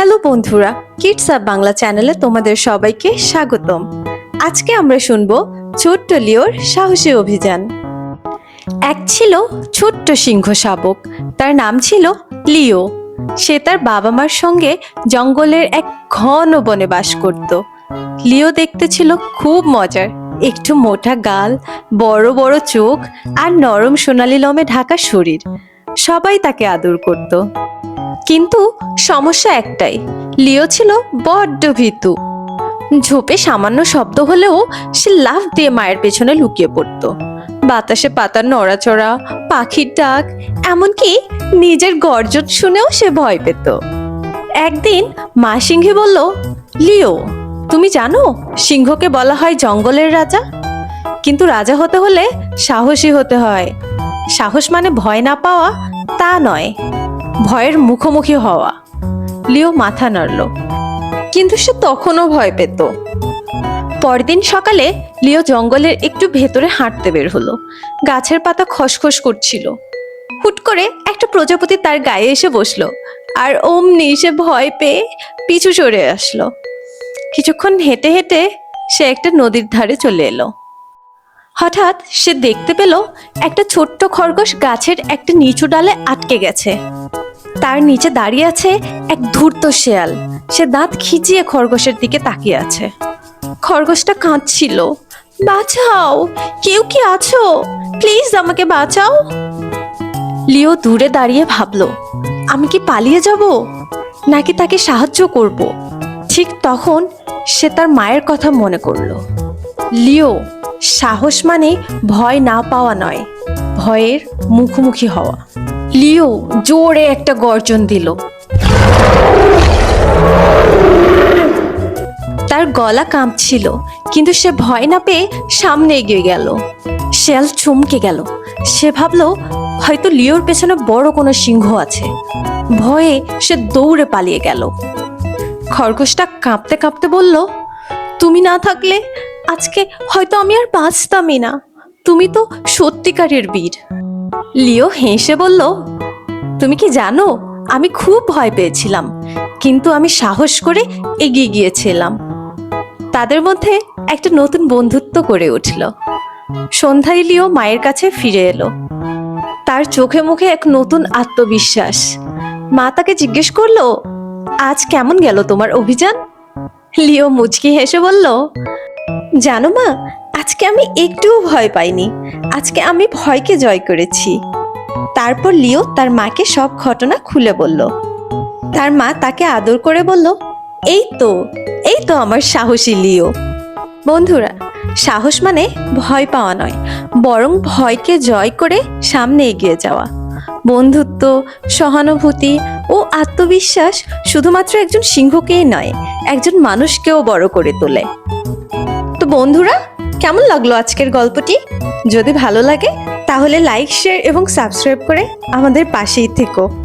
Hello বন্ধুরা kids up Bangla চ্যানেলে তোমাদের সবাইকে স্বাগতম। আজকে আমরা শুনব ছোট্ট লিওর সাহসী অভিযান। এক ছিল ছোট্ট সিংহ শাবক, তার নাম ছিল লিও। সে তার বাবা মার সঙ্গে জঙ্গলের এক ঘন বনে বাস করত। লিও দেখতে ছিল খুব মজার, একটু মোটা গাল, বড় বড় চোখ আর নরম সোনালি লমে ঢাকা শরীর। সবাই তাকে আদর করত। কিন্তু সমস্যা একটাই। লিও ছিল বড্ড ভীতু। ঝোপে সামান্য শব্দ হলেও সে লাফ দিয়ে মায়ের পেছনে লুকিয়ে পড়তো। বাতাসে পাতার নড়াচড়া, পাখির ডাক, এমনকি নিজের গর্জন শুনেও সে ভয় পেত। একদিন মা সিংহে বলল, লিও, তুমি জানো সিংহকে বলা হয় জঙ্গলের রাজা? কিন্তু রাজা হতে হলে সাহসী হতে হয়। সাহস মানে ভয় না পাওয়া তা নয়। ভয়ের মুখোমুখি হওয়া। লিও মাথা নাড়ল। কিন্তু সে তখনও ভয় পেত। পরদিন সকালে লিও জঙ্গলের একটু ভেতরে হাঁটতে বের হলো। গাছের পাতা খসখস করছিল। হুট করে একটা প্রজাপতি তার গায়ে এসে বসল। আর অমনি সে ভয় পেয়ে পিছু সরে আসলো। কিছুক্ষণ হেঁটে হেঁটে সে একটা নদীর ধারে চলে এলো। হঠাৎ সে দেখতে পেল একটা ছোট্ট খরগোশ গাছের একটা নিচু ডালে আটকে গেছে। তার নিচে দাঁড়িয়ে আছে এক ধূর্ত শেয়াল। সে দাঁত খিচিয়ে খরগোশের দিকে তাকিয়ে আছে। খরগোশটা কাঁদছিল। বাঁচাও! কেউ কি আছো? প্লিজ আমাকে বাঁচাও! লিও দূরে দাঁড়িয়ে ভাবলো, আমি কি পালিয়ে যাব? নাকি তাকে সাহায্য করব? ঠিক তখন সে তার মায়ের কথা মনে করল। লিও সাহস মানে ভয় না পাওয়া নয়, ভয়ের মুখোমুখি হওয়া। লিও জোরে একটা গর্জন দিল। তার গলা কাঁপছিল, কিন্তু সে ভয় না পেয়ে সামনে এগিয়ে গেল। শেয়াল চমকে গেল। সে ভাবলো, হয়তো লিওর পেছনে বড় কোনো সিংহ আছে। ভয়ে সে দৌড়ে পালিয়ে গেল। খরগোশটা কাঁপতে কাঁপতে বলল, তুমি না থাকলে আজকে হয়তো আমি আর বাঁচতামই না। তুমি তো সত্যিকারের বীর। লিও হেসে বলল, তুমি কি জানো, আমি খুব ভয় পেয়েছিলাম, কিন্তু আমি সাহস করে এগিয়ে গিয়েছিলাম। তাদের মধ্যে একটা নতুন বন্ধুত্ব গড়ে উঠল। সন্ধ্যায় লিও মায়ের কাছে ফিরে এলো। তার চোখে মুখে এক নতুন আত্মবিশ্বাস। মা তাকে জিজ্ঞেস করল, আজ কেমন গেল তোমার অভিযান? লিও মুচকি হেসে বলল জানো মা, আজকে আমি একটুও ভয় পাইনি। আজকে আমি ভয়কে জয় করেছি। তারপর লিও তার মাকে সব ঘটনা খুলে বলল। তার মা তাকে আদর করে বলল, এই তো এই তো আমার সাহসী লিও। বন্ধুরা, সাহস মানে ভয় পাওয়া নয়, বরং ভয়কে জয় করে সামনে এগিয়ে যাওয়া। বন্ধুত্ব, সহানুভূতি ও আত্মবিশ্বাস শুধুমাত্র একজন সিংহকেই নয়, একজন মানুষকেও বড় করে তোলে। বন্ধুরা, কেমন লাগল আজকের গল্পটি? যদি ভালো লাগে, তাহলে লাইক শেয়ার এবং সাবস্ক্রাইব করে আমাদের পাশেই থেকো।